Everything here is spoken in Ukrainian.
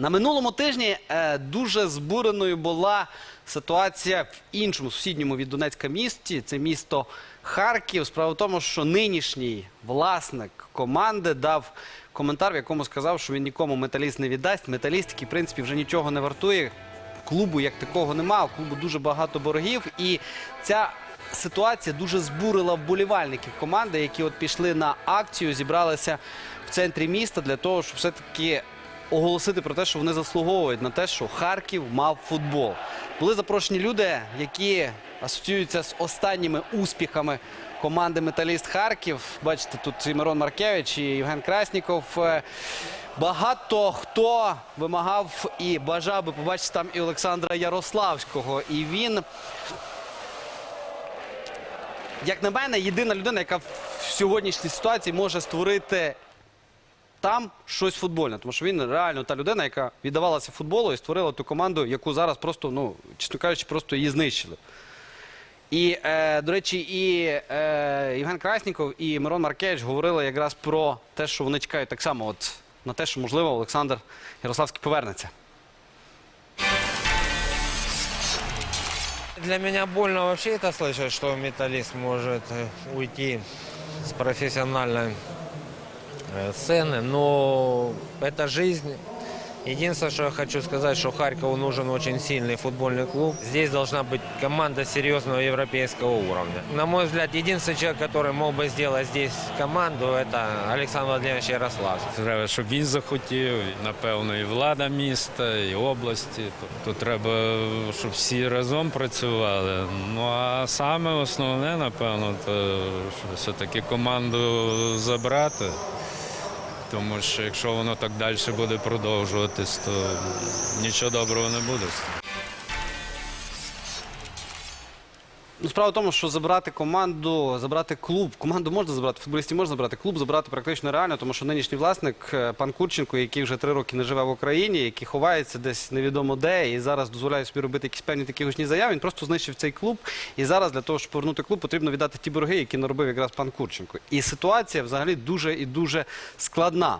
На минулому тижні е, дуже збуреною була ситуація в іншому сусідньому від Донецька місті. Це місто Харків. Справа в тому, що нинішній власник команди дав коментар, в якому сказав, що він нікому металіст не віддасть. Металіст, який, в принципі, вже нічого не вартує. Клубу як такого нема, у клубу дуже багато боргів. І ця ситуація дуже збурила вболівальників команди, які от пішли на акцію, зібралися в центрі міста для того, щоб все-таки оголосити про те, що вони заслуговують на те, що Харків мав футбол. Були запрошені люди, які асоціюються з останніми успіхами команди Металіст Харків. Бачите, тут і Мирон Маркевич, і Євген Красніков. Е, Багато хто вимагав і бажав би побачити там і Олександра Ярославського. І він як на мене, єдина людина, яка в сьогоднішній ситуації може створити там щось футбольне. Тому що він реально та людина, яка віддавалася футболу і створила ту команду, яку зараз просто, ну, чесно кажучи, просто її знищили. І, е, до речі, і е, Євген Красніков, і Мирон Маркевич говорили якраз про те, що вони чекають так само от, на те, що, можливо, Олександр Ярославський повернеться. Для меня больно вообще это слышать, что металлист может э, уйти с профессиональной э, сцены, но это жизнь. Единственное, что я хочу сказать, что Харькову нужен очень сильный футбольный клуб. Здесь должна быть команда серьезного европейского уровня. На мой взгляд, единственный человек, который мог бы сделать здесь команду, это Александр Владимирович Ярославский. Треба, щоб він захотів, і, напевно, і влада міста, і області. Тобто треба, щоб всі разом працювали. Ну а саме основне, напевно, то що все-таки команду забрати. Тому що якщо воно так далі буде продовжуватись, то нічого доброго не буде. Ну, справа в тому, що забрати команду, забрати клуб, команду можна забрати, футболістів можна забрати, клуб забрати практично реально, тому що нинішній власник, е, пан Курченко, який вже три роки не живе в Україні, який ховається десь невідомо де, і зараз дозволяє собі робити якісь певні такі гучні заяви, він просто знищив цей клуб. І зараз для того, щоб повернути клуб, потрібно віддати ті борги, які наробив якраз пан Курченко. І ситуація взагалі дуже і дуже складна.